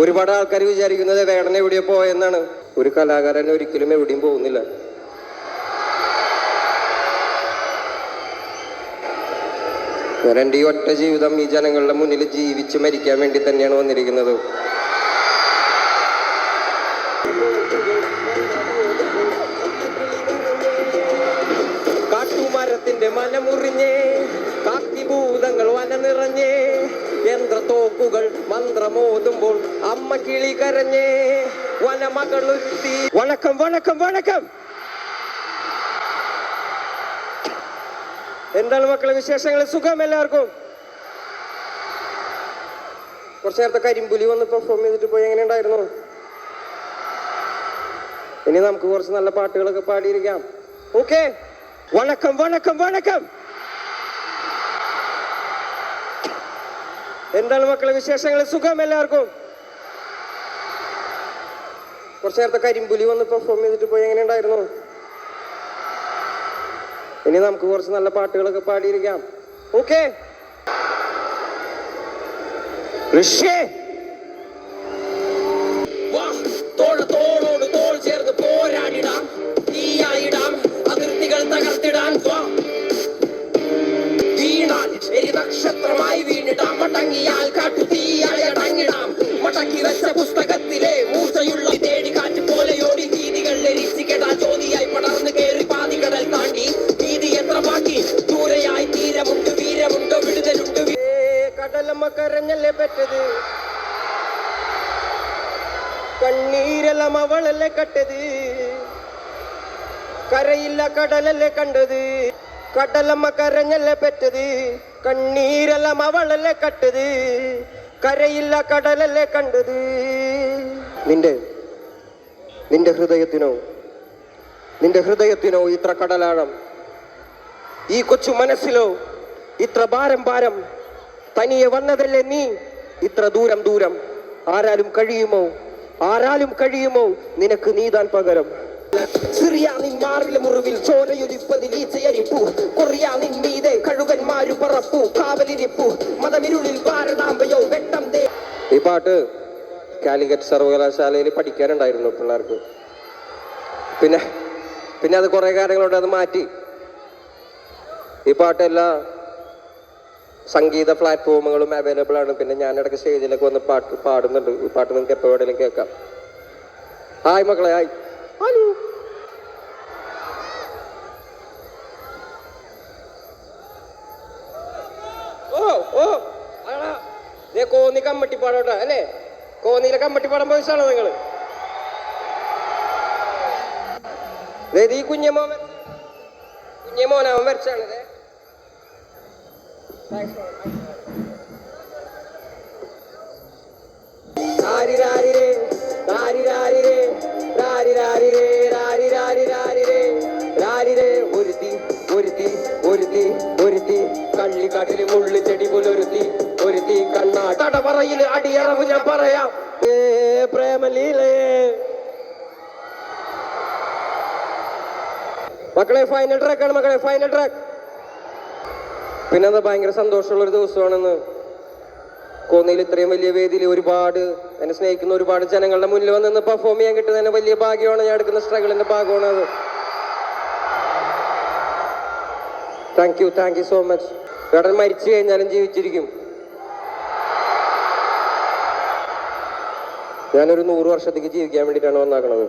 ഒരുപാട് ആൾക്കാർ വിചാരിക്കുന്നത് വേടന എവിടെയോ പോയെന്നാണ്. ഒരു കലാകാരൻ ഒരിക്കലും എവിടെയും പോകുന്നില്ല. ഞാൻ ഈ ഒറ്റ ജീവിതം ഈ ജനങ്ങളുടെ മുന്നിൽ ജീവിച്ച് മരിക്കാൻ വേണ്ടി തന്നെയാണ് വന്നിരിക്കുന്നത്. കാട്ടുമരത്തിന്റെ മനമുറിഞ്ഞേ കാക്കിഭൂതങ്ങൾ വന നിറഞ്ഞേ യന്ത്രത്തോക്കുകൾ മന്ത്രമോതുമ്പോൾ അമ്മ കിളി കരഞ്ഞേ. വനമകളുത്തി വണക്കം വണക്കം വണക്കം. എന്താണ് മക്കളെ വിശേഷങ്ങൾ സുഖം എല്ലാവർക്കും? കുറച്ച് നേരത്തെ കരിമ്പുലി വന്ന് പെർഫോം ചെയ്തിട്ട് പോയി എങ്ങനെ ഉണ്ടായിരുന്നു? ഇനി നമുക്ക് കുറച്ച് നല്ല പാട്ടുകളൊക്കെ പാടിയിരിക്കാം. ഓക്കെ വണക്കം വണക്കം വണക്കം. എന്താണ് മക്കളെ വിശേഷങ്ങൾ? സുഖം എല്ലാവർക്കും? കുറച്ച് നേരത്തെ കരിമ്പുലി വന്ന് പെർഫോം ചെയ്തിട്ട് പോയി എങ്ങനെ ഉണ്ടായിരുന്നു? ഇനി നമുക്ക് കുറച്ച് നല്ല പാട്ടുകളൊക്കെ പാടിയിരിക്കാം. ഓക്കേ ഋഷേ! വീണിടാം മടങ്ങിയാൽ കാട്ടു തീയായി അടങ്ങിടാം മടക്കിറച്ച പുസ്തകത്തിലെ മൂർച്ചയുള്ള തേടി കാറ്റ് പോലെയോടി ഭീതികൾ എരിച്ചിക്കെടാ ജ്യോതിയായി പടർന്നു കേറി പാതികടൽ താണ്ടി. ഭീതി എത്ര ബാക്കി ദൂരെയായി തീരമുണ്ട് വീരമുണ്ട് വിടുതലുണ്ട് കടലമ്മ കരഞ്ഞല്ലേ പറ്റത്? കണ്ണീരെല്ലാം അവളല്ലേ കട്ടത്? കരയില്ല കടലല്ലേ കണ്ടത്? കടലമ്മ കരഞ്ഞല്ലേ പറ്റത്? കണ്ണീരെല്ലാം അവളല്ലേ കട്ടത് കരയില്ല കടലല്ലേ കണ്ടത്? നിന്റെ നിന്റെ ഹൃദയത്തിനോ നിന്റെ ഹൃദയത്തിനോ ഇത്ര കടലാഴം ഈ കൊച്ചു മനസ്സിലോ ഇത്ര ഭാരം ഭാരം തനിയെ വന്നതല്ലേ നീ? ഇത്ര ദൂരം ദൂരം ആരാലും കഴിയുമോ? ആരാലും കഴിയുമോ? നിനക്ക് നീതാൻ പകരം. സിറിയാ നിൻ മാറിലെ മുറിവിൽ ചോരയൊലിപ്പതിൽ ഈച്ചയരിപ്പു കൊറിയാ നിൻ മീതെ കഴുകന്മാരു പറപ്പു കാവലിരിപ്പു. മതമിരുളിൽ ഭാരതാംബയോ വെട്ടം ദേ ഈ പാട്ട് കാലിക്കറ്റ് സർവകലാശാലയിൽ പഠിക്കാനുണ്ടായിരുന്നു പിള്ളേർക്ക്. പിന്നെ പിന്നെ അത് കുറേ കാര്യങ്ങളുണ്ട് അത് മാറ്റി. ഈ പാട്ട് എല്ലാ സംഗീത പ്ലാറ്റ്ഫോമുകളും അവൈലബിൾ ആണ്. പിന്നെ ഞാൻ ഇടയ്ക്ക് സ്റ്റേജിലൊക്കെ വന്ന് പാട്ട് പാടുന്നുണ്ട്. ഈ പാട്ട് നിങ്ങൾക്ക് എപ്പോഴെങ്കിലും കേൾക്കാം. ഹായ് മക്കളെ ഹായ്. ഹലോ. ഓ ആടാ നീ കോന്നി കമ്മട്ടിപ്പാടോട്ടാ അല്ലേ? കോന്നിയിലെ കമ്മട്ടിപ്പാടം പോയിച്ചാണോ നിങ്ങൾ ഈ കുഞ്ഞമോൻ കുഞ്ഞമോൻ അവൻ വരച്ചാണ് ദേ. രാരിരാരിരേ, രാരിരാരിരേ, രാരിരാരിരേ, രാരിരാരിരാരിരേ, രാരിരേ. ഒരുത്തി ഒരുത്തി ഒരുത്തി ഒരുത്തി. കള്ളിക്കാട്ടിൽ മുള്ളു ചെടി പുലൊരുത്തി ഒരുത്തി കണ്ണാ തടവറയിൽ അടിയറവ് ഞാൻ പറയാം. ഏ പ്രേമലീലേ. മക്കളെ ഫൈനൽ ട്രാക്കാണ് മക്കളെ ഫൈനൽ ട്രാക്ക് പിന്നെ എന്താ ഭയങ്കര സന്തോഷമുള്ള ഒരു ദിവസമാണെന്ന്. കോന്നിയിൽ ഇത്രയും വലിയ വേദിയിൽ ഒരുപാട് എന്നെ സ്നേഹിക്കുന്ന ഒരുപാട് ജനങ്ങളുടെ മുന്നിൽ വന്ന് പെർഫോം ചെയ്യാൻ കിട്ടുന്ന തന്നെ വലിയ ഭാഗ്യമാണ് ഞാൻ എടുക്കുന്ന സ്ട്രഗിളിന്റെ ഭാഗമാണ് അത്. Thank you thank you so much Vedan മരിച്ചു കഴിഞ്ഞാലും ജീവിച്ചിരിക്കും. ഞാനൊരു നൂറ് വർഷത്തേക്ക് ജീവിക്കാൻ വേണ്ടിയിട്ടാണ് വന്നാക്കണത്.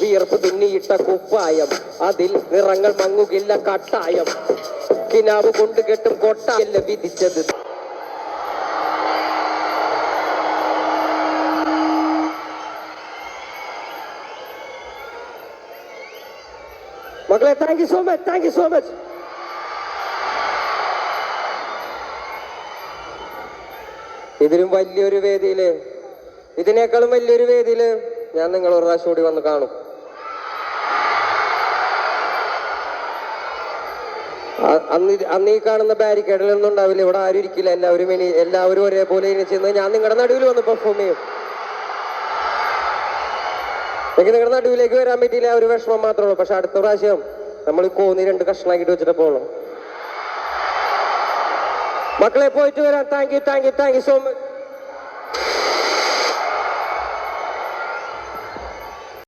വിയർപ്പ് തുന്നിയിട്ട കുപ്പായം അതിൽ നിറങ്ങൾ മങ്ങുകില്ല കട്ടായം. കിനാവ് കൊണ്ട് കെട്ടും കൊട്ടയല്ല വിധിച്ചത്. മക്കളെ thank you so much thank you so much ഇതിലും വലിയൊരു വേദിയിൽ ഇതിനേക്കാളും വലിയൊരു വേദിയിൽ ഞാൻ നിങ്ങൾ ഒരു പ്രാവശ്യം കൂടി വന്ന് കാണും. അന്ന് അന്ന് ഈ കാണുന്ന ബാരിക്കേഡിലൊന്നും ഉണ്ടാവില്ല. ഇവിടെ ആരും ഇരിക്കില്ല. എല്ലാവരും ഇനി എല്ലാവരും ഒരേപോലെ ഇനി ചെന്ന് ഞാൻ നിങ്ങളുടെ നടുവിൽ വന്ന് പെർഫോം ചെയ്യും. എനിക്ക് നിങ്ങളുടെ നടുവിലേക്ക് വരാൻ പറ്റിയില്ല. ഒരു വിഷമം മാത്രമേ ഉള്ളൂ. പക്ഷെ അടുത്ത പ്രാവശ്യം നമ്മൾ കോന്നി രണ്ട് കഷ്ണാക്കിട്ട് വെച്ചിട്ട് പോകണം മക്കളെ പോയിട്ട് വരാം thank you thank you thank you so much